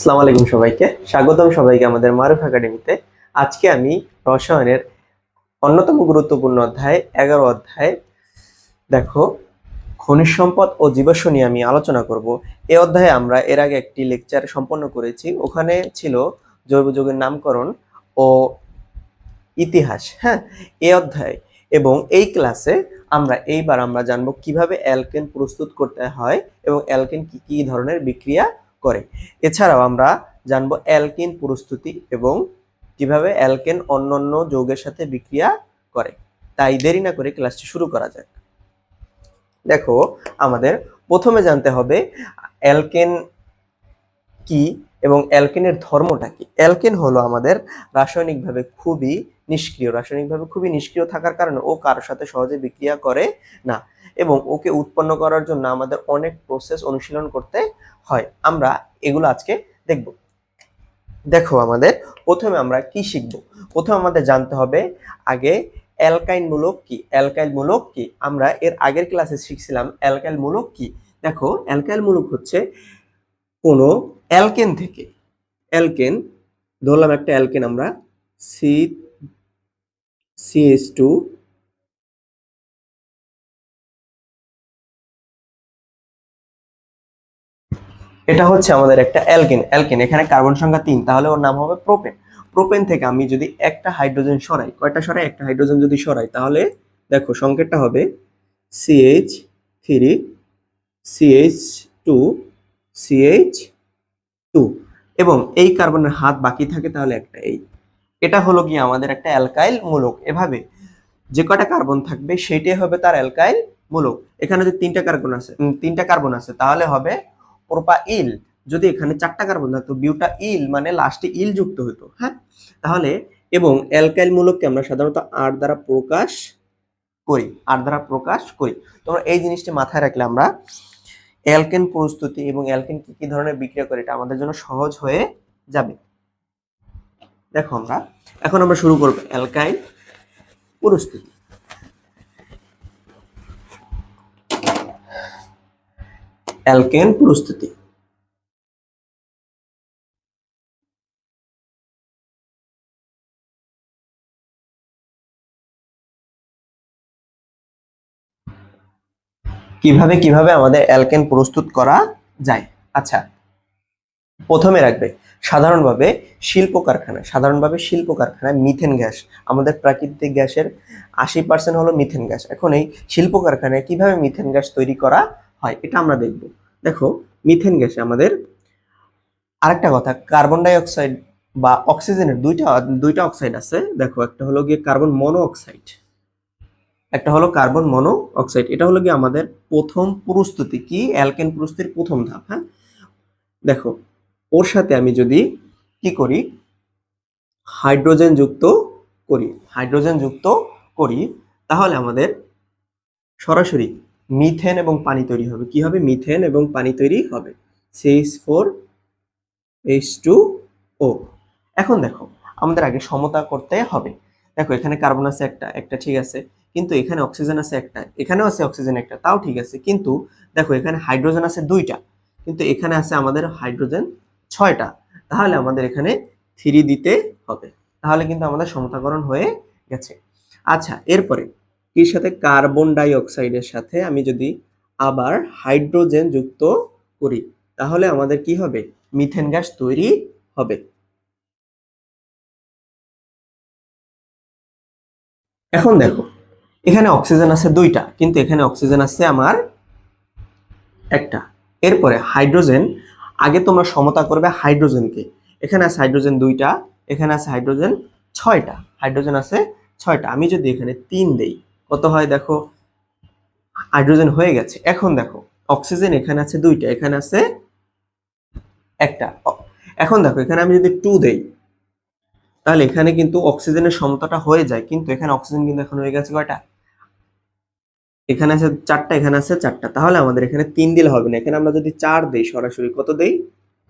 আসসালামু আলাইকুম সবাইকে। স্বাগতম সবাইকে আমাদের মারুফ একাডেমিতে। আজকে আমি রসায়নের অন্যতম গুরুত্বপূর্ণ অধ্যায়, এগারো অধ্যায়, দেখো, খনিজ সম্পদ ও জীবাশ্ম নিয়ে আমি আলোচনা করব। এ অধ্যায়ে আমরা এর আগে একটি লেকচার সম্পন্ন করেছি। ওখানে ছিল জৈব যৌগের নামকরণ ও ইতিহাস হ্যাঁ এই অধ্যায়। এবং এই ক্লাসে আমরা এইবার আমরা জানব কীভাবে অ্যালকেন প্রস্তুত করতে হয় এবং অ্যালকেন কি কি ধরনের বিক্রিয়া করে। এছাড়াও আমরা জানব অ্যালকিন প্রস্তুতি এবং কীভাবে অ্যালকেন অন্যান্য যৌগের সাথে বিক্রিয়া করে। তাই দেরি না করে ক্লাসটি শুরু করা যাক। দেখো, আমাদের প্রথমে জানতে হবে অ্যালকেন কি এবং অ্যালকেনের ধর্মটা কি। অ্যালকেন হলো আমাদের রাসায়নিকভাবে খুবই নিষ্ক্রিয়। রাসায়নিকভাবে খুবই নিষ্ক্রিয় থাকার কারণে ও কারোর সাথে সহজে বিক্রিয়া করে না। এবং ওকে উৎপন্ন করার জন্য আমাদের অনেক প্রসেস অনুশীলন করতে হয়। আমরা এগুলো আজকে দেখব। দেখো আমাদের, প্রথমে আমরা কি শিখব? প্রথমে আমাদের জানতে হবে আগে অ্যালকাইল মূলক কি? অ্যালকাইল মূলক কি? আমরা এর আগের ক্লাসে শিখছিলাম অ্যালকাইল মূলক কি? দেখো, অ্যালকাইল মূলক হচ্ছে কোনো অ্যালকেন থেকে। অ্যালকেন, ধরলাম একটা অ্যালকেন আমরা সি সিএস টু এটা হচ্ছে আমাদের একটা অ্যালকেন। অ্যালকেন, এখানে কার্বন সংখ্যা তিন, তাহলে ওর নাম হবে প্রোপেন। প্রোপেন থেকে আমি যদি একটা হাইড্রোজেন সরাই, কয়টা সরাই? একটা হাইড্রোজেন যদি সরাই, তাহলে দেখো সংকেতটা হবে CH three CH two CH two এবং এই কার্বনের হাত বাকি থাকে তাহলে একটা এই। এটা হলো কি আমাদের একটা অ্যালকাইল মূলক, এভাবে। যে কটা কার্বন থাকবে সেটাই হবে তার অ্যালকাইল মূলক। এখানে যদি তিনটা কার্বন আছে তিনটা কার্বন আছে, তাহলে হবে প্রোপা ইল, যদি এখানে চারটা কার্বন থাকতো বিউটা ইল মানে লাস্টে ইল যুক্ত হতো হ্যাঁ? তাহলে এবং অ্যালকাইল মূলককে আমরা সাধারণত আর দ্বারা প্রকাশ করি আর দ্বারা প্রকাশ করি। তোমরা এই জিনিসটি মাথায় রাখলে আমরা অ্যালকেন প্রস্তুতি এবং অ্যালকেন কি কি ধরনের বিক্রিয়া করে, এটা আমাদের জন্য সহজ হয়ে যাবে। দেখো আমরা, এখন আমরা শুরু করব অ্যালকাইল প্রস্তুতি। অ্যালকেন প্রস্তুতি। কীভাবে কীভাবে আমাদের অ্যালকেন প্রস্তুত করা যায়? আচ্ছা প্রথমে রাখবে, সাধারণভাবে শিল্প কারখানা সাধারণভাবে শিল্প কারখানায় মিথেন গ্যাস, আমাদের প্রাকৃতিক গ্যাসের আশি পার্সেন্ট হলো মিথেন গ্যাস। এখন এই শিল্প কারখানায় কীভাবে মিথেন গ্যাস তৈরি করা হয়, এটা আমরা দেখব। দেখো মিথেন গ্যাসে আমাদের আরেকটা কথা কার্বন ডাই অক্সাইড বা অক্সিজেনের দুইটা দুইটা অক্সাইড আছে। দেখো, একটা হলো গিয়ে কার্বন মনো অক্সাইড একটা হলো কার্বন মনো অক্সাইড এটা হলো গিয়ে আমাদের প্রথম প্রস্তুতি কি? অ্যালকেন প্রস্তুতির প্রথম ধাপ হ্যাঁ? দেখো, ওর সাথে আমি যদি কি করি? হাইড্রোজেন যুক্ত করি হাইড্রোজেন যুক্ত করি, তাহলে আমাদের সরাসরি মিথেন এবং পানি তৈরি হবে। কি হবে? মিথেন এবং পানি তৈরি হবে। CH four H two O এখন দেখো, আমাদের আগে সমতা করতে হবে। দেখো, এখানে কার্বন আছে একটা একটা ঠিক আছে। কিন্তু এখানে অক্সিজেন আছে একটা, এখানেও আছে অক্সিজেন একটা, তাও ঠিক আছে। কিন্তু দেখো, এখানে হাইড্রোজেন আছে দুইটা। কিন্তু এখানে আছে আমাদের হাইড্রোজেন ছয়টা। তাহলে আমাদের এখানে থ্রি দিতে হবে। তাহলে কিন্তু আমাদের সমতাকরণ হয়ে গেছে। আচ্ছা এরপরে এর সাথে কার্বন ডাই অক্সাইডের সাথে আমি যদি আবার হাইড্রোজেন যুক্ত করি, তাহলে আমাদের কি হবে? মিথেন গ্যাস তৈরি হবে। এখন দেখো, এখানে অক্সিজেন আছে দুইটা, কিন্তু এখানে অক্সিজেন আছে আমার একটা। এরপরে হাইড্রোজেন আগে তোমরা সমতা করবে হাইড্রোজেনকে এখানে আছে হাইড্রোজেন দুইটা, এখানে আছে হাইড্রোজেন ছয়টা হাইড্রোজেন আছে ছয়টা। আমি যদি এখানে তিন দেই কত হয় দেখো? হাইড্রোজেন হয়ে গেছে। এখন দেখো, অক্সিজেন এখানে আছে দুইটা, এখানে আছে একটা। এখন দেখো, এখানে আমি যদি টু দেই, তাহলে এখানে কিন্তু অক্সিজেনের সমতাটা হয়ে যায়, কিন্তু এখানে অক্সিজেন কিন্তু এখন হয়ে গেছে কয়টা? এখানে আছে চারটা, এখানে আছে চারটা। তাহলে আমাদের এখানে তিন দিলে হবে না। এখানে আমরা যদি চার দিই, সরাসরি কত দেই?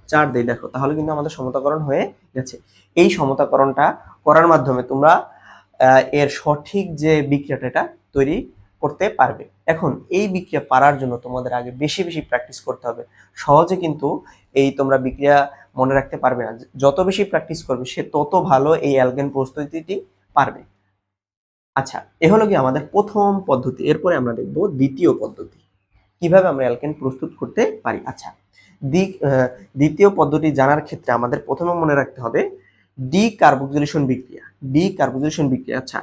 চার দেই, দেখো, তাহলে কিন্তু আমাদের সমতাকরণ হয়ে গেছে। এই সমতাকরণটা করার মাধ্যমে তোমরা এর সঠিক যে বিক্রিয়াটা তৈরি করতে পারবে। এখন এই বিক্রিয়া পারার জন্য তোমাদের আগে বেশি বেশি প্র্যাকটিস করতে হবে। সহজে কিন্তু এই তোমরা বিক্রিয়া মনে রাখতে পারবে না। যত বেশি প্র্যাকটিস করবে, সে তত ভালো এই অ্যালকেন প্রস্তুতিটি পারবে। আচ্ছা এ হলো কি আমাদের প্রথম পদ্ধতি। এরপরে আমরা দেখব দ্বিতীয় পদ্ধতি। কীভাবে আমরা অ্যালকেন প্রস্তুত করতে পারি? আচ্ছা দ্বিতীয় পদ্ধতি জানার ক্ষেত্রে আমাদের প্রথমে মনে রাখতে হবে ডি বিক্রিয়া ডি বিক্রিয়া আচ্ছা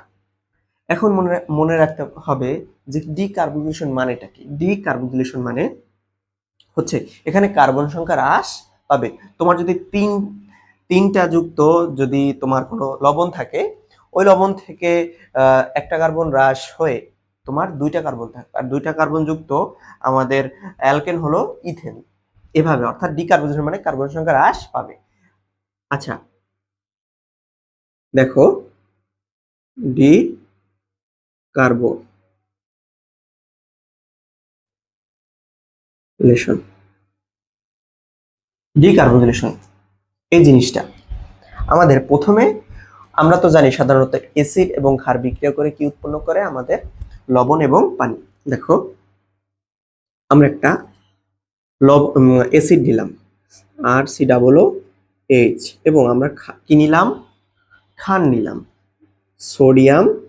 এখন মনে মনে রাখতে হবে যে ডি মানেটা কি? ডি মানে হচ্ছে এখানে কার্বন সংখ্যা হ্রাস পাবে। তোমার যদি তিন, তিনটা যুক্ত যদি তোমার কোনো লবণ থাকে, ওই লবণ থেকে একটা কার্বন হ্রাস হয়ে তোমার দুইটা কার্বন থাকবে আর দুইটা কার্বন যুক্ত আমাদের অ্যালকেন হলো ইথেন। এভাবে, অর্থাৎ ডিকার্বোনেশন মানে কার্বন সংখ্যা হ্রাস পাবে। আচ্ছা দেখো ডি কার্বো লেশন ডিকার্বোনেশন এই জিনিসটা। আমাদের প্রথমে আমরা তো জানি সাধারণত অ্যাসিড এবং ক্ষার বিক্রিয়া করে কি উৎপন্ন করে? আমাদের লবণ এবং পানি। দেখো, আমরা একটা লব অ্যাসিড নিলাম। আর সি ডাবল এইচ এবং আমরা কি নিলাম? খান নিলাম। Sodium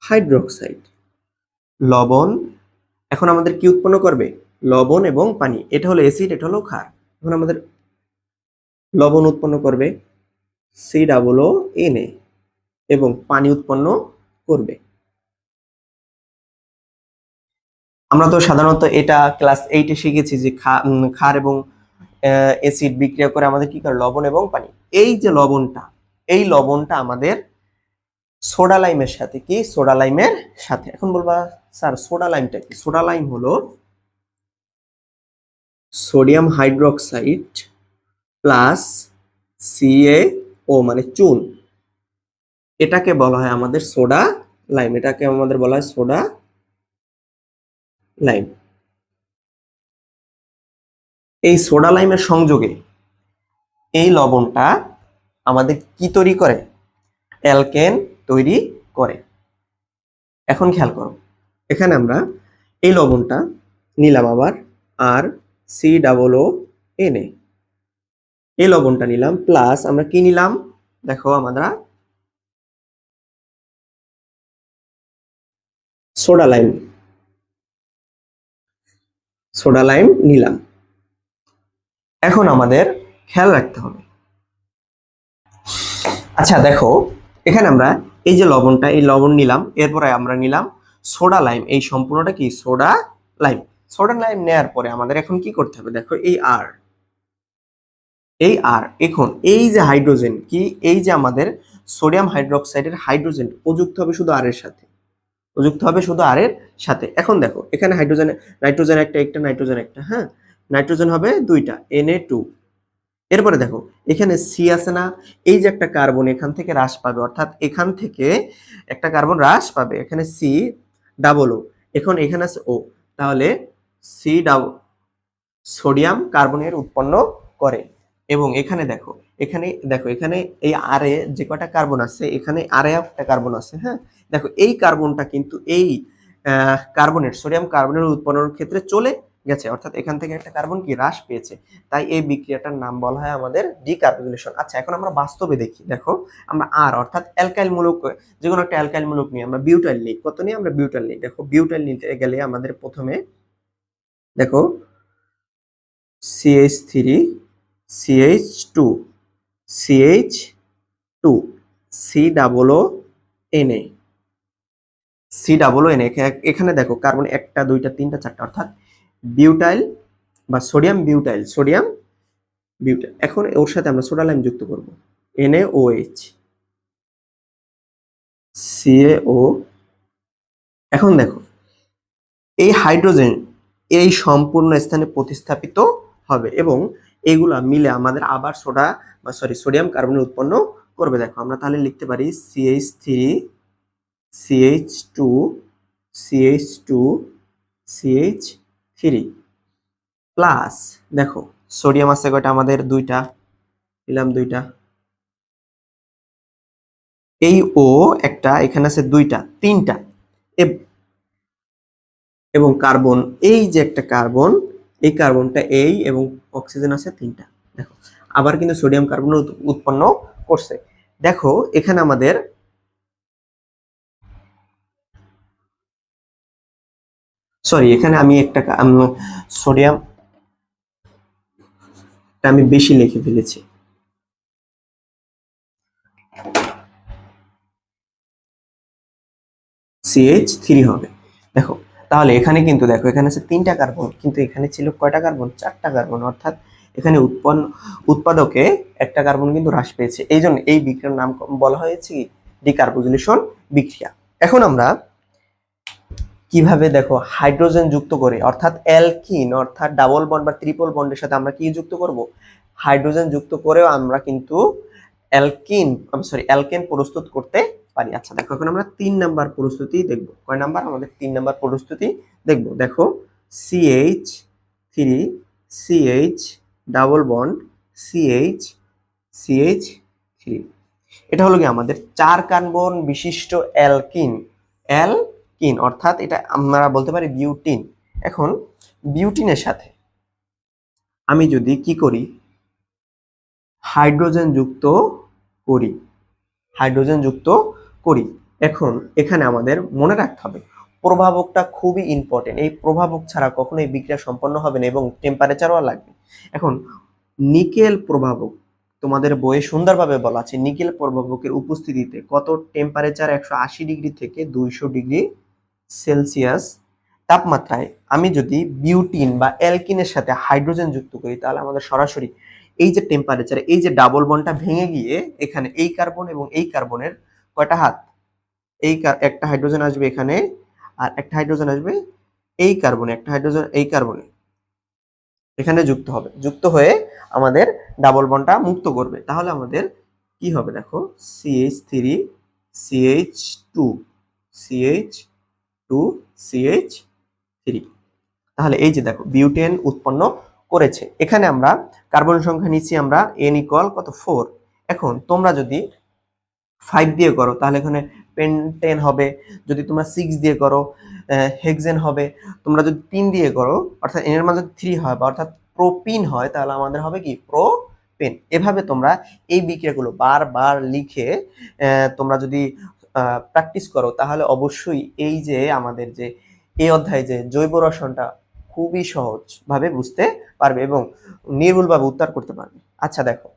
hydroxide. লবণ। এখন আমাদের কি উৎপন্ন করবে? লবণ এবং পানি। এটা হলো অ্যাসিড এটা হলো ক্ষার। এখন আমাদের লবণ উৎপন্ন করবে সি ডাবল এন এ এবং পানি উৎপন্ন করবে। আমরা তো সাধারণত এটা ক্লাস এইটে শিখেছি যে খা- ক্ষার এবং অ্যাসিড বিক্রিয়া করে আমাদের কি করে? লবণ এবং পানি। এই যে লবণটা এই লবণটা আমাদের সোডা লাইমের সাথে কি? সোডা লাইমের সাথে। এখন বলবা, স্যার, সোডা লাইমটা কি? সোডা লাইম হলো সোডিয়াম হাইড্রোক্সাইড প্লাস সিএও মানে চুন। এটাকে বলা হয় আমাদের সোডা লাইম। এটাকে আমাদের বলা হয় সোডা লাইম। এই সোডা লাইমের সংযোগে এই লবণটা আমাদের কি তৈরি করে? অ্যালকেন তৈরি করে। এখন খেয়াল করো, এখানে আমরা এই লবণটা নিলাম আবার R C double O N এই লবণটা নিলাম, প্লাস আমরা কি নিলাম? দেখো আমরা সোডা লাইম সোডা লাইম নিলাম। এখন আমাদের খেয়াল রাখতে হবে আচ্ছা দেখো, এখানে আমরা এই যে লবণটা, এই লবণ নিলাম, এরপরে আমরা নিলাম সোডা লাইম। এই সম্পূর্ণটা কি? Soda lime. সোডা লাইম নেয়ার পরে আমাদের এখন কি করতে হবে? দেখো, এই আর এই আর, এখন এই যে হাইড্রোজেন, কি? এই যে আমাদের সোডিয়াম হাইড্রোক্সাইডের হাইড্রোজেন প্রযুক্ত হবে শুধু আর এর সাথে। প্রযুক্ত হবে শুধু আর এর সাথে। এখন দেখো, এখানে হাইড্রোজেন, নাইট্রোজেন একটা একটা, নাইট্রোজেন একটা হ্যাঁ? নাইট্রোজেন হবে দুইটা এনএ টু এরপরে দেখো, এখানে সি আছে না, এই যে একটা কার্বন এখান থেকে হ্রাস পাবে, অর্থাৎ এখান থেকে একটা কার্বন হ্রাস পাবে, এখানে সি ডাবল ও এখন এখানে আছে ও তাহলে সি ডাবল সোডিয়াম কার্বনের উৎপন্ন করে, এবং এখানে দেখো এখানে দেখো, এখানে এই আরে যে কটা কার্বন আছে, এখানে আরে একটা কার্বন আছে হ্যাঁ? দেখো, এই কার্বনটা কিন্তু এই কার্বনের সোডিয়াম কার্বনের উৎপন্নের ক্ষেত্রে চলে গেছে। অর্থাৎ এখান থেকে একটা কার্বন কি? হ্রাস পেয়েছে। তাই এই বিক্রিয়াটার নাম বলা হয় আমাদের ডিকার্বনেশন আচ্ছা এখন আমরা বাস্তবে দেখি। দেখো, আমরা আর অর্থাৎ অ্যালকাইল মূলক যে কোনো একটা অ্যালকাইল মূলক নিয়ে আমরা বিউটাইল নিই। কত নিয়ে আমরা বিউটাইল নিই? দেখো বিউটাইল নিতে গেলে আমাদের প্রথমে, দেখো CH three CH two CH two C double O N A C double N এখানে দেখো কার্বন একটা, দুইটা, তিনটা, চারটা, অর্থাৎ বিউটাইল বা সোডিয়াম বিউটাইল সোডিয়াম বিউটাইল। এখন ওর সাথে আমরা সোডা লাইম যুক্ত করব। NaOH CaO এখন দেখো, এই হাইড্রোজেন এই সম্পূর্ণ স্থানে প্রতিস্থাপিত হবে এবং এগুলা মিলে আমাদের আবার সোডা বা সরি, সোডিয়াম কার্বনের উৎপন্ন করবে। দেখো, আমরা তাহলে লিখতে পারি CH three CH two CH two CH three plus, দেখো, সোডিয়াম আছে কয়টা? আমাদের দুইটা, নিলাম দুইটা। এই ও একটা, এখানে আছে দুইটা, তিনটা। এবং কার্বন, এই যে একটা কার্বন, এই কার্বনটা এই এবং অক্সিজেন আছে তিনটা। দেখো, আবার কিন্তু সোডিয়াম কার্বন উৎপন্ন করছে। দেখো, এখানে আমাদের সরি এখানে আমি একটা সোডিয়াম আমি বেশি লিখে ফেলেছি। সিএইচ থ্রি হবে। দেখো, তাহলে এখানে কিন্তু দেখো, এখানে আছে তিনটা কার্বন কিন্তু এখানে ছিল কয়টা কার্বন চারটা কার্বন অর্থাৎ এখানে উৎপন্ন, উৎপাদকে একটা কার্বন কিন্তু হ্রাস পেয়েছে। এই জন্য এই বিক্রিয়ার নাম বলা হয়েছে ডিকার্বোজিলেশন বিক্রিয়া। এখন আমরা কীভাবে দেখো হাইড্রোজেন যুক্ত করে, অর্থাৎ অ্যালকিন অর্থাৎ ডাবল বন্ড বা ট্রিপল বন্ডের সাথে আমরা কি যুক্ত করব? হাইড্রোজেন যুক্ত করেও আমরা কিন্তু অ্যালকিন আমি সরি অ্যালকেন প্রস্তুত করতে পারি। আচ্ছা দেখো, এখন আমরা তিন নাম্বার প্রস্তুতি দেখব। কয় নাম্বার? আমাদের তিন নাম্বার প্রস্তুতি দেখব। দেখো CH three CH double bond CH CH three এটা হলো কি আমাদের চার কার্বন বিশিষ্ট অ্যালকিন অ্যালকিন অর্থাৎ এটা আমরা বলতে পারি বিউটিন। এখন, বিউটিনের সাথে আমি যদি কি করি? হাইড্রোজেন যুক্ত করি। হাইড্রোজেন যুক্ত করি। এখন, এখানে আমাদের মনে রাখতে হবে, প্রভাবকটা খুবই ইম্পর্টেন্ট এই প্রভাবক ছাড়া কখনো এই বিক্রিয়া সম্পন্ন হবে না এবং টেম্পারেচারও লাগবে এখন, নিকেল প্রভাবক, তোমাদের বইয়ে সুন্দরভাবে বলা আছে, নিকেল প্রভাবকের উপস্থিতিতে কত টেম্পারেচার একশো আশি ডিগ্রি থেকে দুইশো ডিগ্রি সেলসিয়াস তাপমাত্রায় আমি যদি বিউটিন বা অ্যালকিনের সাথে হাইড্রোজেন যুক্ত করি, তাহলে আমাদের সরাসরি এই যে টেম্পারেচার এই যে ডাবল বনটা ভেঙে গিয়ে এখানে এই কার্বন এবং এই কার্বনের কয়টা হাত? এই একটা হাইড্রোজেন আসবে এখানে আর একটা হাইড্রোজেন আসবে এই কার্বনে একটা হাইড্রোজেন এই কার্বনে এখানে যুক্ত হবে। যুক্ত হয়ে আমাদের ডাবল বনটা মুক্ত করবে। তাহলে আমাদের কি হবে দেখো? CH three CH two CH two CH three তাহলে এই যে দেখো, বিউটেন উৎপন্ন করেছে। এখানে আমরা কার্বন সংখ্যা নিচ্ছি আমরা এন ইকুয়াল কত? ফোর এখন তোমরা যদি ফাইভ দিয়ে করো, তাহলে এখানে পেন্টেন হবে। যদি তোমরা সিক্স দিয়ে করো হেক্সেন হবে। তোমরা যদি তিন দিয়ে করো, অর্থাৎ এনের মাঝে থ্রি হয় বা অর্থাৎ প্রোপিন হয়, তাহলে আমাদের হবে কি? প্রো পেন এভাবে তোমরা এই বিক্রিয়াগুলো বারবার লিখে তোমরা যদি প্র্যাকটিস করো, তাহলে অবশ্যই এই যে আমাদের যে এই অধ্যায়ে যে জৈব রসায়নটা খুবই সহজভাবে বুঝতে পারবে এবং নির্ভুলভাবে উত্তর করতে পারবে। আচ্ছা দেখো।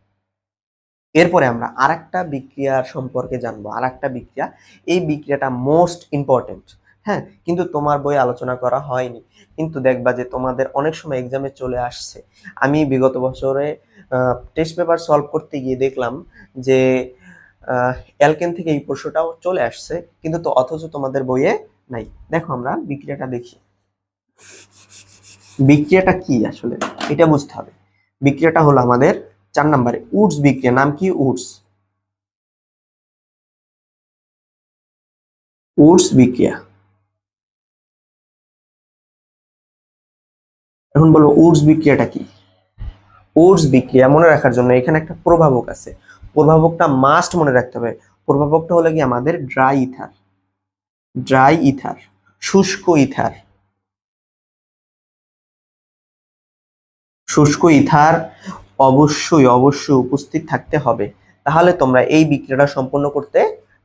এরপরে আমরা আর একটা বিক্রিয়ার সম্পর্কে জানব আর একটা বিক্রিয়া। এই বিক্রিয়াটা মোস্ট ইম্পর্টেন্ট হ্যাঁ? কিন্তু তোমার বই আলোচনা করা হয়নি। কিন্তু দেখবা যে তোমাদের অনেক সময় এক্সামে চলে আসছে। আমি বিগত বছরে টেস্ট পেপার সলভ করতে গিয়ে দেখলাম যে অ্যালকেন থেকে এই প্রশ্নটাও চলে আসছে, কিন্তু তো অথচ তোমাদের বইয়ে নাই। দেখো আমরা বিক্রিয়াটা দেখি। বিক্রিয়াটা কি আসলে? এটা বুঝতে হবে। বিক্রিয়াটা হলো আমাদের চার নম্বরে, উডস বিক্রিয়া। নাম কি? উডস। উডস বিক্রিয়া। এখন বলো, উডস বিক্রিয়াটা কি? উডস বিক্রিয়া, মনে রাখার জন্য এখানে একটা প্রভাবক আছে। প্রভাবকটা মাস্ট মনে রাখতে হবে। প্রভাবকটা হলো কি? আমাদের ড্রাই ইথার ড্রাই ইথার শুষ্ক ইথার শুষ্ক ইথার অবশ্যই অবশ্যই উপস্থিত থাকতে হবে। তাহলে তোমরা এই বিক্রিয়াটা সম্পন্ন করতে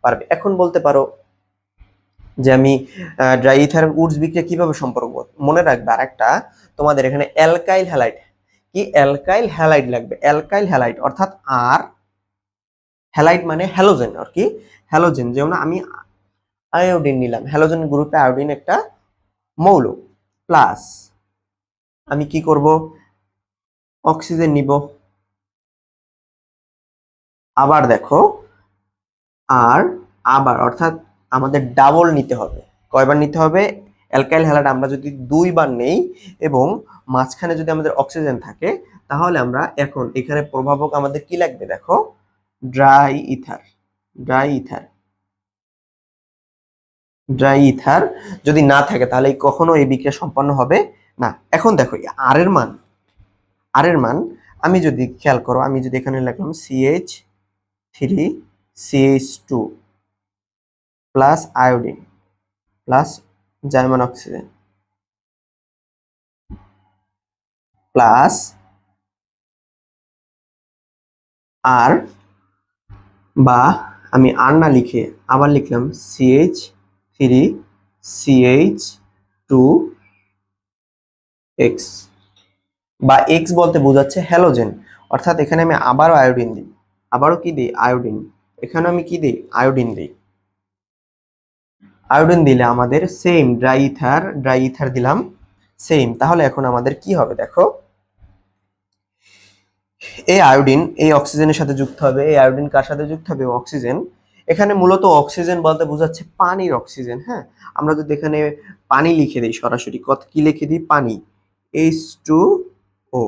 পারবে। এখন বলতে পারো যে আমি ড্রাই ইথার উডস বিক্রিয়া কীভাবে সম্পর্ক মনে রাখবে আর একটা তোমাদের এখানে অ্যালকাইল হ্যালাইট কি? অ্যালকাইল হ্যালাইট লাগবে। অ্যালকাইল হ্যালাইট অর্থাৎ আর হ্যালাইট মানে হ্যালোজেন আর কি? হ্যালোজেন যেমন আমি আয়োডিন নিলাম। হ্যালোজেন গ্রুপে আয়োডিন একটা মৌল প্লাস আমি কি করব? অক্সিজেন নিব। আবার দেখো, আর আবার, অর্থাৎ আমাদের ডাবল নিতে হবে। কয়বার নিতে হবে? অ্যালকাইল হ্যালাইড আমরা যদি দুইবার নেই, এবং মাঝখানে যদি আমাদের অক্সিজেন থাকে, তাহলে আমরা এখন এখানে প্রভাবক আমাদের কি লাগবে? দেখো dry ether dry ether dry ether যদি না থাকে তাহলে কখনো এই বিক্রিয়া সম্পন্ন হবে না। এখন দেখো আর এর মান আর এর মান আমি যদি খেয়াল করো, আমি যদি এখানে লিখলাম CH three CH two plus iodine plus German oxygen plus R বা আমি আর না লিখে আবার লিখলাম CH three CH two X বা এক্স বলতে বোঝাচ্ছে হ্যালোজেন অর্থাৎ এখানে আমি আবারও আয়োডিন দিই। আবারও কি দিই? আয়োডিন এখানে আমি কি দিই? আয়োডিন দিই। আয়োডিন দিলে আমাদের same dry ether dry ether দিলাম। সেম তাহলে এখন আমাদের কি হবে? দেখো। এই আয়োডিন, এই অক্সিজেনের সাথে যুক্ত হবে। এই আয়োডিন কার সাথে যুক্ত হবে? অক্সিজেন। এখানে মূলত অক্সিজেন বলতে বোঝাচ্ছে পানির অক্সিজেন হ্যাঁ? আমরা যদি এখানে পানি লিখে দিই সরাসরি, কত কি লিখে দিই? পানি। H two O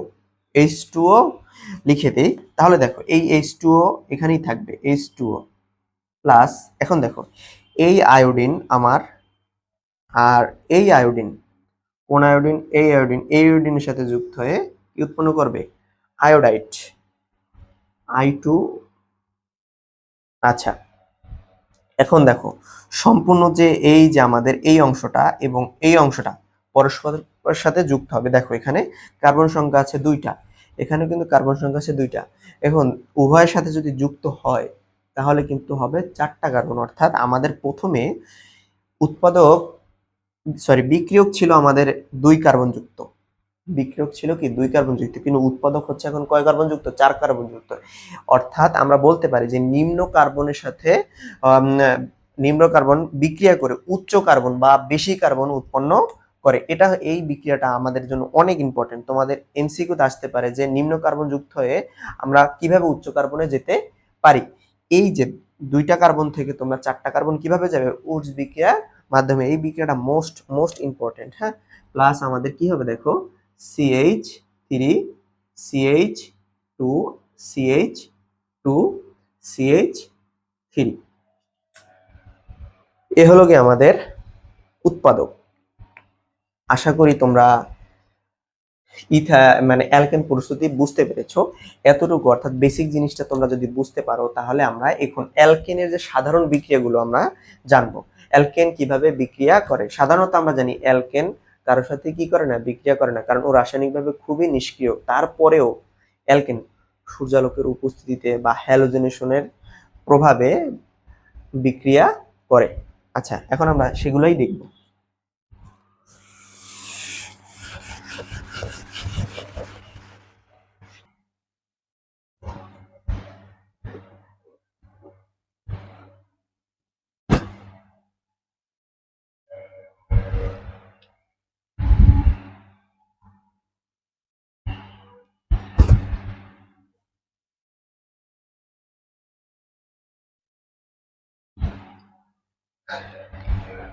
H two O লিখে দিই। তাহলে দেখো, এই এইচ টু ও এখানেই থাকবে এইচ টু ও প্লাস এখন দেখো, এই আয়োডিন আমার, আর এই আয়োডিন, কোন আয়োডিন? এই আয়োডিন, এই আয়োডিনের সাথে যুক্ত হয়ে কি উৎপন্ন করবে? আয়োডাইট, আই টু আচ্ছা এখন দেখো, সম্পূর্ণ যে এই যে আমাদের এই অংশটা এবং এই অংশটা পরস্পরের সাথে যুক্ত হবে, দেখো এখানে কার্বন সংখ্যা আছে দুইটা এখানে কিন্তু কার্বন সংখ্যা আছে দুইটা, এখন উভয়ের সাথে যদি যুক্ত হয়, তাহলে কিন্তু হবে চারটা কার্বন, অর্থাৎ আমাদের প্রথমে উৎপাদক সরি বিক্রিয়ক ছিল আমাদের দুই কার্বন যুক্ত বিক্রিয়ক ছিল কি? দুই কার্বন যুক্ত। কিন্তু উৎপাদক হচ্ছে এখন কয় কার্বন যুক্ত? চার কার্বন যুক্ত। অর্থাৎ আমরা বলতে পারি যে নিম্ন কার্বনের সাথে নিম্ন কার্বন বিক্রিয়া করে উচ্চ কার্বন বা বেশি কার্বন উৎপন্ন করে। এটা এই বিক্রিয়াটা আমাদের জন্য অনেক ইম্পর্টেন্ট তোমাদের এমসিকিউতে আসতে পারে যে নিম্ন কার্বন যুক্ত হয়ে আমরা কীভাবে উচ্চ কার্বনে যেতে পারি। এই যে দুইটা কার্বন থেকে তোমরা চারটা কার্বন কীভাবে যাবে? উর্জ বিক্রিয়ার মাধ্যমে। এই বিক্রিয়াটা মোস্ট মোস্ট ইম্পর্টেন্ট হ্যাঁ? প্লাস আমাদের কি হবে দেখো? CH three CH two CH two CH three এ হলো কি আমাদের উৎপাদক। আশা করি তোমরা ইথা মানে অ্যালকেন প্রস্তুতি বুঝতে পেরেছ। এতটুকু, অর্থাৎ বেসিক জিনিসটা তোমরা যদি বুঝতে পারো, তাহলে আমরা এখন অ্যালকেনের যে সাধারণ বিক্রিয়াগুলো আমরা জানব। অ্যালকেন কীভাবে বিক্রিয়া করে? সাধারণত আমরা জানি অ্যালকেন কারোর সাথে কি করে না, বিক্রিয়া করে না, কারণ ও রাসায়নিকভাবে খুবই নিষ্ক্রিয়। তারপরেও অ্যালকেন সূর্যালোকের উপস্থিতিতে বা হ্যালোজেনেশনের প্রভাবে বিক্রিয়া করে। আচ্ছা এখন আমরা সেগুলোই দেখব।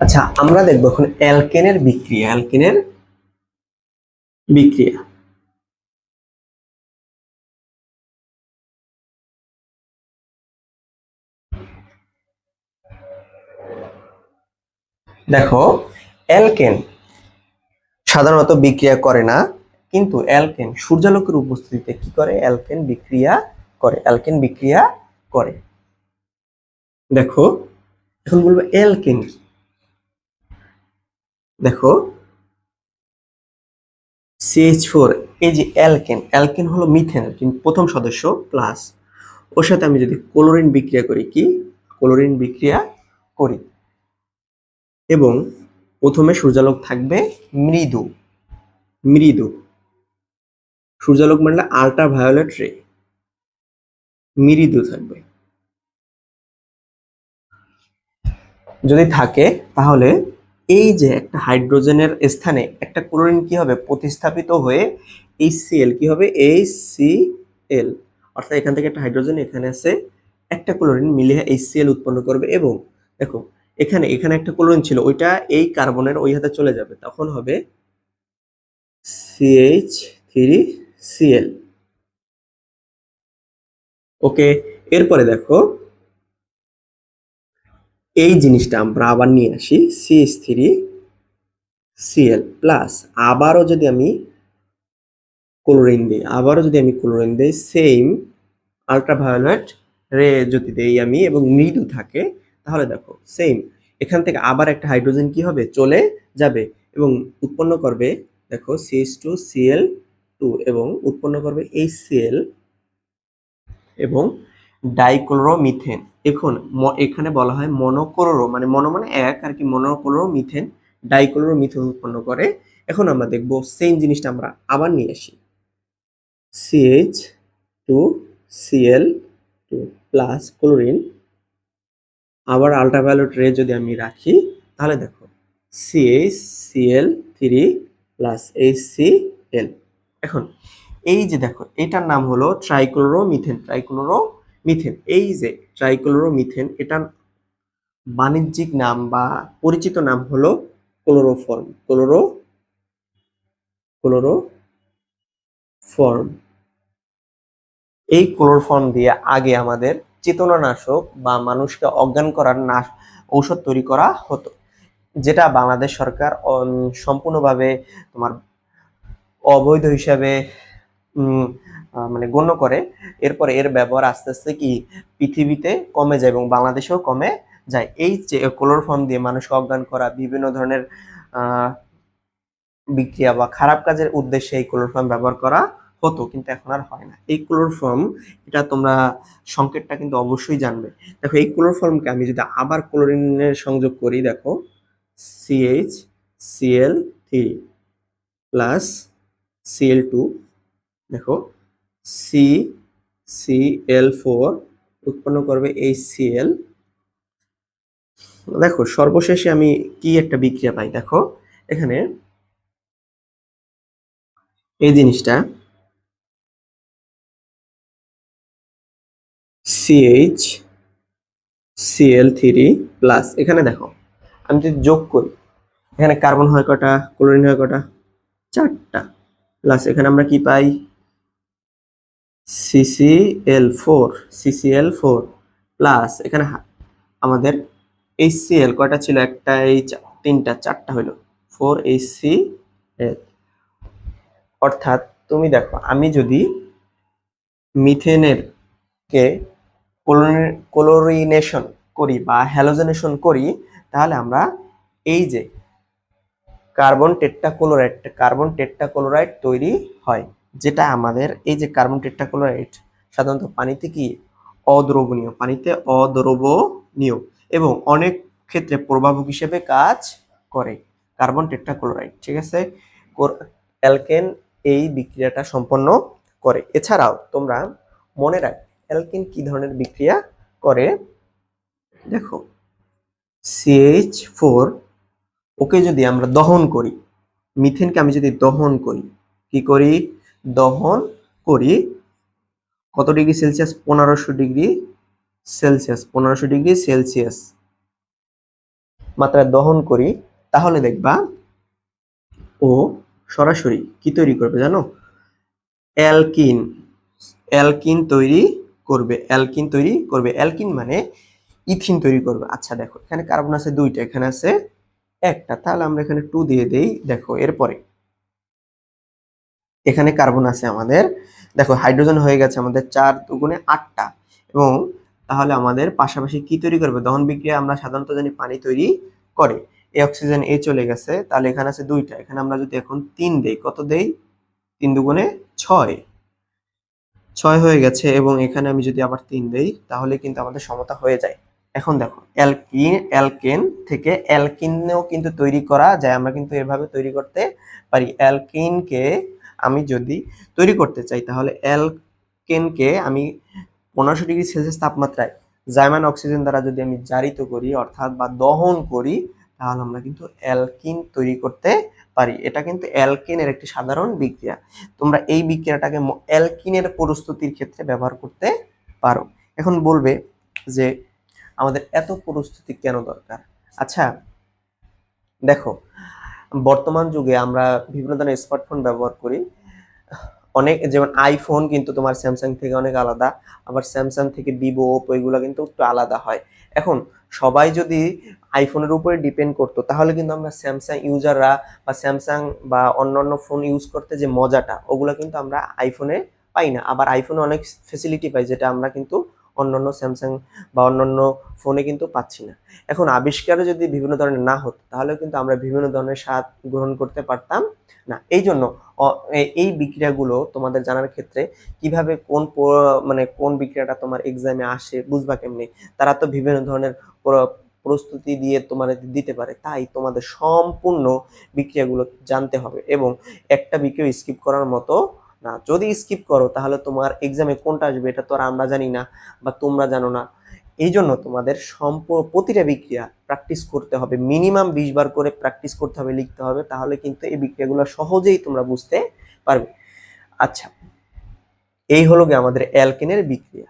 আচ্ছা আমরা দেখব এখন অ্যালকেনের বিক্রিয়া অ্যালকেনের বিক্রিয়া। দেখো, অ্যালকেন সাধারণত বিক্রিয়া করে না, কিন্তু অ্যালকেন সূর্যালোকের উপস্থিতিতে কি করে? অ্যালকেন বিক্রিয়া করে, অ্যালকেন বিক্রিয়া করে। দেখো, এখন বলব অ্যালকেন কি? দেখো। সিএইচ ফোর এই যে অ্যালকেন অ্যালকেন হলো মিথেনের প্রথম সদস্য প্লাস ওর সাথে আমি যদি ক্লোরিন বিক্রিয়া করি কি? ক্লোরিন বিক্রিয়া করি। এবং প্রথমে সূর্যালোক থাকবে মৃদু মৃদু। সূর্যালোক মানে আল্ট্রা ভায়োলেট রে মৃদু থাকবে। যদি থাকে তাহলে এই যে একটা হাইড্রোজেনের স্থানে একটা ক্লোরিন কি হবে? প্রতিস্থাপিত হয়ে এই সিএল কি হবে? এই সিএল অর্থাৎ এখান থেকে একটা হাইড্রোজেন এখানে আছে, একটা ক্লোরিন মিলে এই সিএল উৎপন্ন করবে এবং দেখো, এখানে এখানে একটা ক্লোরিন ছিল, ওইটা এই কার্বনের ওই হাতে চলে যাবে, তখন হবে সিএইচ থ্রি সিএল ওকে, এরপরে দেখো এই জিনিসটা আমরা আবার নিয়ে আসি সিএস থ্রি সিএল প্লাস আবারও যদি আমি ক্লোরিন দিই, আবারও যদি আমি ক্লোরিন দিই সেম আল্ট্রাভায়োলেট রে যদি দেই আমি এবং মৃদু থাকে, তাহলে দেখো সেম এখান থেকে আবার একটা হাইড্রোজেন কি হবে? চলে যাবে এবং উৎপন্ন করবে দেখো সিএস টু সিএল টু এবং উৎপন্ন করবে এই সিএল এবং ডাইক্লোরোমিথেন। এখন এখানে বলা হয় মনোক্লোরো মানে মনো মানে এক আর কি মনোক্লোরোমিথেন ডাইক্লোরোমিথেন উৎপন্ন করে। এখন আমরা দেখব সেম জিনিসটা আমরা আবার নিয়ে আসি। CH two CL two plus chlorine আবার আল্ট্রাভায়োলেট রে যদি আমি রাখি, তাহলে দেখো CH CL three plus H C L এখন এই যে দেখো, এটার নাম হলো ট্রাইক্লোরোমিথেন ট্রাইক্লোরোমিথেন এই যে ট্রাইক্লোরোমিথেন, এটার বাণিজ্যিক নাম বা পরিচিত নাম হলো ক্লোরোফর্ম। ক্লোরো ক্লোরো ফর্ম এই ক্লোরোফর্ম দিয়ে আগে আমাদের চেতনানাশক বা মানুষকে অজ্ঞান করার নাশ, ঔষধ তৈরি করা হতো, যেটা বাংলাদেশ সরকার সম্পূর্ণভাবে তোমার অবৈধ হিসাবে মানে গণ্য করে। এরপরে এর ব্যবহার আস্তে আস্তে কি পৃথিবীতে কমে যায় এবং বাংলাদেশেও কমে যায়। এই ক্লোরোফর্ম দিয়ে মানুষকে অজ্ঞান করা, বিভিন্ন ধরনের বিক্রিয়া বা খারাপ কাজের উদ্দেশ্যে এই ক্লোরোফর্ম ব্যবহার করা হতো, কিন্তু এখন আর হয় না। এই ক্লোরোফর্ম, এটা তোমরা সংকেতটা কিন্তু অবশ্যই জানবে। দেখো, এই ক্লোরোফর্মকে আমি যদি আবার ক্লোরিনের সংযোগ করি, দেখো CH CL three plus CL two দেখো সি সিএল ফোর উৎপন্ন করবে এই সিএল দেখো, সর্বশেষে আমি কি একটা বিক্রিয়া পাই, দেখো, এখানে এই জিনিসটা সিএইচ সিএল থ্রি প্লাস এখানে দেখো, আমি যদি যোগ করি, এখানে কার্বন হয় কটা ক্লোরিন হয় কটা, চারটা প্লাস এখানে আমরা কি পাই? CCL four CCL four plus এখানে আমাদের এইচসিএল কয়টা ছিল? একটা, এই তিনটা, চারটা হলো ফোর এইচসি অর্থাৎ তুমি দেখো, আমি যদি মিথেনের কে কোলোরিনেশন করি বা হ্যালোজেনেশন করি, তাহলে আমরা এই যে কার্বন টেট্টাক্লোরাইড কার্বন টেট্টাক্লোরাইড তৈরি হয়। যেটা আমাদের এই যে কার্বন টেট্টাক্লোরাইড সাধারণত পানিতে কি? অদ্রবণীয়, পানিতে অদ্রবণীয় এবং অনেক ক্ষেত্রে প্রভাবক হিসেবে কাজ করে কার্বন টেট্রাক্লোরাইড ঠিক আছে? অ্যালকেন এই বিক্রিয়াটা সম্পন্ন করে। এছাড়াও তোমরা মনে রাখ, অ্যালকেন কি ধরনের বিক্রিয়া করে? দেখো সিএইচ ফোর ওকে যদি আমরা দহন করি, মিথেনকে আমি যদি দহন করি, কি করি? দহন করি, কত ডিগ্রি সেলসিয়াস? পনেরোশো ডিগ্রি সেলসিয়াস, পনেরোশো ডিগ্রি সেলসিয়াস। মাত্রায় দহন করি, তাহলে দেখবা ও সরাসরি কি তৈরি করবে জানো? অ্যালকিন অ্যালকিন তৈরি করবে, অ্যালকিন তৈরি করবে। অ্যালকিন মানে ইথিন তৈরি করবে। আচ্ছা দেখো, এখানে কার্বন আছে দুইটা, এখানে আছে একটা। তাহলে আমরা এখানে টু দিয়ে দেই, দেখো, এরপরে এখানে কার্বন আছে আমাদের, দেখো হাইড্রোজেন হয়ে গেছে আমাদের চার দুগুণে আটটা। এবং তাহলে আমাদের পাশাপাশি কি তৈরি করবে? দহন বিক্রিয়া আমরা সাধারণত জানি পানি তৈরি করে। এই অক্সিজেন এ চলে গেছে, তাহলে এখানে আছে দুইটা। এখানে আমরা যদি এখন তিন দেই, কত দেই? তিন দুগুণে ছয়। ছয় হয়ে গেছে এবং এখানে আমি যদি আবার তিন দেই, তাহলে কিন্তু আমাদের সমতা হয়ে যায়। এখন দেখো, অ্যালকিন, অ্যালকেন থেকে অ্যালকিনও কিন্তু তৈরি করা যায়, আমরা কিন্তু এভাবে তৈরি করতে পারি। অ্যালকিনকে আমি যদি তৈরি করতে চাই, তাহলে অ্যালকেনকে আমি পনেরোশো ডিগ্রি সেলসিয়াস তাপমাত্রায় জাইমান অক্সিজেন দ্বারা যদি আমি জারিত করি, অর্থাৎ বা দহন করি, তাহলে আমরা কিন্তু অ্যালকিন তৈরি করতে পারি। এটা কিন্তু অ্যালকিনের একটি সাধারণ বিক্রিয়া। তোমরা এই বিক্রিয়াটাকে অ্যালকিনের প্রস্তুতির ক্ষেত্রে ব্যবহার করতে পারো। এখন বলবে যে আমাদের এত প্রস্তুতি কেন দরকার? আচ্ছা দেখো বর্তমান যুগে আমরা বিভিন্ন ধরনের স্মার্টফোন ব্যবহার করি। অনেক যেমন আইফোন কিন্তু তোমার স্যামসাং থেকে অনেক আলাদা, আবার স্যামসাং থেকে ভিভো ওপো এগুলো কিন্তু একটু আলাদা হয়। এখন সবাই যদি আইফোনের উপরে ডিপেন্ড করতো, তাহলে কিন্তু আমরা স্যামসাং ইউজাররা বা স্যামসাং বা অন্যান্য ফোন ইউজ করতে যে মজাটা, ওগুলো কিন্তু আমরা আইফোনে পাই না। আবার আইফোনে অনেক ফেসিলিটি পাই, যেটা আমরা কিন্তু অন্যান্য স্যামসাং বা অন্যান্য ফোনে কিন্তু পাচ্ছি না। এখন আবিষ্কারও যদি বিভিন্ন ধরনের না হতো তাহলে কিন্তু আমরা বিভিন্ন ধরনের স্বাদ গ্রহণ করতে পারতাম না। এই জন্য এই বিক্রিয়াগুলো তোমাদের জানার ক্ষেত্রে কীভাবে কোন মানে কোন বিক্রিয়াটা তোমার এক্সামে আসে, বুঝবা কেমনি? তারা তো বিভিন্ন ধরনের প্রস্তুতি দিয়ে তোমার দিতে পারে, তাই তোমাদের সম্পূর্ণ বিক্রিয়াগুলো জানতে হবে এবং একটা বিক্রিয়া স্কিপ করার মতো না, যদি স্কিপ করো, তাহলে তোমার এক্সামে কোনটা আসবে, এটা তো আর আমরা জানি না বা তোমরা জানো না। এই জন্য তোমাদের সম্প, প্রতিটা বিক্রিয়া প্র্যাকটিস করতে হবে। মিনিমাম বিশ বার করে প্র্যাকটিস করতে হবে, লিখতে হবে, তাহলে কিন্তু এই বিক্রিয়াগুলো সহজেই তোমরা বুঝতে পারবে। আচ্ছা এই হলো গিয়ে আমাদের অ্যালকেনের বিক্রিয়া।